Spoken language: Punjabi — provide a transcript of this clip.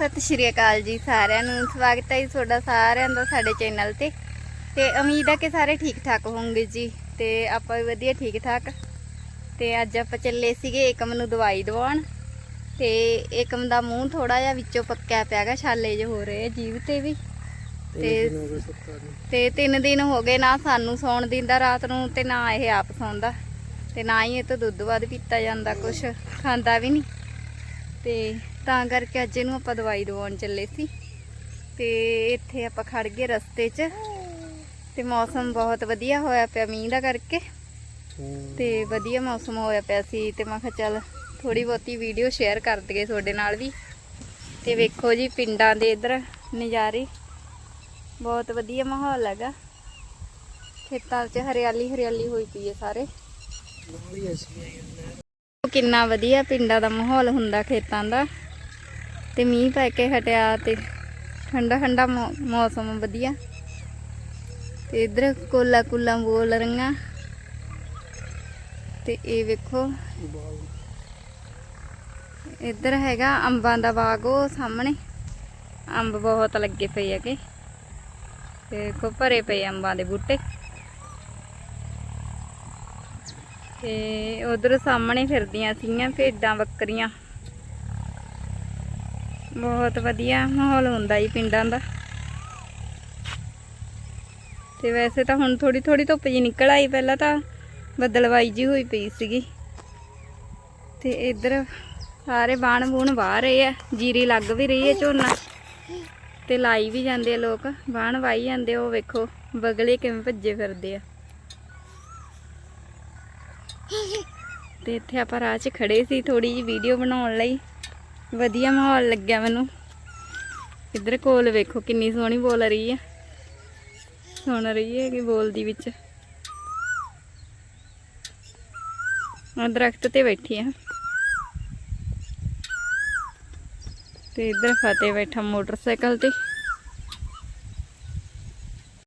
ਸਤਿ ਸ਼੍ਰੀ ਅਕਾਲ ਜੀ ਸਾਰਿਆਂ ਨੂੰ। ਸਵਾਗਤ ਹੈ ਜੀ ਤੁਹਾਡਾ ਸਾਰਿਆਂ ਦਾ ਸਾਡੇ ਚੈਨਲ ਤੇ। ਤੇ ਉਮੀਦ ਹੈ ਕਿ ਸਾਰੇ ਠੀਕ ਠਾਕ ਹੋਵੋਗੇ ਜੀ ਤੇ ਆਪਾਂ ਵੀ ਵਧੀਆ ਠੀਕ ਠਾਕ। ਤੇ ਅੱਜ ਆਪਾਂ ਚੱਲੇ ਸੀਗੇ ਏਕਮ ਨੂੰ ਦਵਾਈ ਦਵਾਉਣ। ਤੇ ਏਕਮ ਦਾ ਮੂੰਹ ਥੋੜਾ ਜਿਹਾ ਵਿੱਚੋਂ ਪੱਕਿਆ ਪਿਆਗਾ ਛਾਲੇ ਜਿਹੇ ਹੋ ਰਹੇ ਆ ਜੀਭ ਤੇ ਵੀ। ਤੇ ਤੇ ਤਿੰਨ ਦਿਨ ਹੋ ਗਏ ਨਾ ਸਾਨੂੰ ਸੌਣ ਦਿੰਦਾ ਰਾਤ ਨੂੰ ਤੇ ਨਾ ਇਹ ਆਪ ਸੌਂਦਾ। ਤੇ ਨਾ ਹੀ ਇਹ ਤੋਂ ਦੁੱਧ ਵੱਧ ਪੀਤਾ ਜਾਂਦਾ ਕੁਛ ਖਾਂਦਾ ਵੀ ਨਹੀਂ ਤੇ ਤਾਂ ਕਰਕੇ ਅੱਜ ਇਹਨੂੰ ਆਪਾਂ ਦਵਾਈ ਦਵਾਉਣ ਚੱਲੇ ਸੀ। ਤੇ ਇੱਥੇ ਆਪਾਂ ਖੜ ਗਏ ਰਸਤੇ 'ਚ। ਤੇ ਮੌਸਮ ਬਹੁਤ ਵਧੀਆ ਹੋਇਆ ਪਿਆ ਮੀਂਹ ਦਾ ਕਰਕੇ। ਤੇ ਵਧੀਆ ਮੌਸਮ ਹੋਇਆ ਪਿਆ ਸੀ ਤੇ ਮੈਂ ਕਿਹਾ ਚੱਲ ਥੋੜੀ ਬਹੁਤੀ ਵੀਡੀਓ ਸ਼ੇਅਰ ਕਰ ਦਈਏ ਤੁਹਾਡੇ ਨਾਲ ਵੀ। ਤੇ ਵੇਖੋ ਜੀ ਪਿੰਡਾਂ ਦੇ ਇਧਰ ਨਜ਼ਾਰੇ। ਬਹੁਤ ਵਧੀਆ ਮਾਹੌਲ ਹੈਗਾ। ਖੇਤਾਂ 'ਚ ਹਰਿਆਲੀ ਹਰਿਆਲੀ ਹੋਈ ਪਈ ਹੈ ਸਾਰੇ। ਕਿੰਨਾ ਵਧੀਆ ਪਿੰਡਾਂ ਦਾ ਮਾਹੌਲ ਹੁੰਦਾ ਖੇਤਾਂ ਦਾ। ਤੇ ਮੀਂਹ ਪੈ ਕੇ ਹਟਿਆ ਤੇ ਠੰਡਾ ਠੰਡਾ ਮੌਸਮ ਵਧੀਆ। ਤੇ ਇਧਰ ਕੋਲਾ ਕੁਲਾ ਬੋਲ ਰਹੀਆਂ। ਤੇ ਇਹ ਵੇਖੋ। ਇੱਧਰ ਹੈਗਾ ਅੰਬਾਂ ਦਾ ਬਾਗ ਉਹ ਸਾਹਮਣੇ। ਅੰਬ ਬਹੁਤ ਲੱਗੇ ਪਏ ਹੈਗੇ। ਤੇ ਕੋ ਭਰੇ ਪਏ ਅੰਬਾਂ ਦੇ ਬੂਟੇ। ਤੇ ਉਧਰ ਸਾਹਮਣੇ ਫਿਰਦੀਆਂ ਸੀਗੀਆਂ ਭੇਡਾਂ ਬੱਕਰੀਆਂ। ਬਹੁਤ ਵਧੀਆ ਮਾਹੌਲ ਹੁੰਦਾ ਜੀ ਪਿੰਡਾਂ ਦਾ। ਤੇ ਵੈਸੇ ਤਾਂ ਹੁਣ ਥੋੜੀ ਥੋੜੀ ਧੁੱਪ ਜੀ ਨਿਕਲ ਆਈ, ਪਹਿਲਾਂ ਤਾਂ ਬੱਦਲਵਾਈ ਜੀ ਹੋਈ ਪਈ ਸੀਗੀ। ਤੇ ਇੱਧਰ ਸਾਰੇ ਬਾਣ ਬੂਣ ਵਾਹ ਰਹੇ ਆ, ਜੀਰੀ ਲੱਗ ਵੀ ਰਹੀ ਹੈ ਝੋਨਾ। ਤੇ ਲਾਈ ਵੀ ਜਾਂਦੇ ਆ ਲੋਕ, ਬਾਣ ਵਾਈ ਜਾਂਦੇ ਉਹ ਵੇਖੋ ਬਗਲੇ ਕਿਵੇਂ ਭੱਜੇ ਫਿਰਦੇ ਆ। ਤੇ ਇੱਥੇ ਆਪਾਂ ਰਾਹ 'ਚ ਖੜੇ ਸੀ ਥੋੜੀ ਜੀ ਵੀਡੀਓ ਬਣਾਉਣ ਲਈ। ਵਧੀਆ ਮਾਹੌਲ ਲੱਗਿਆ ਮੈਨੂੰ। ਇੱਧਰ ਕੋਲ ਵੇਖੋ ਕਿੰਨੀ ਸੋਹਣੀ ਬੋਲ ਰਹੀ ਹੈ। ਸੁਣ ਰਹੀ ਹੈ ਕਿ ਬੋਲਦੀ ਵਿੱਚ। ਆ ਦਰਖਤ ਤੇ ਬੈਠੀ ਆ ਤੇ ਇੱਧਰ ਫਤਿਹ ਬੈਠਾ ਮੋਟਰਸਾਈਕਲ ਤੇ।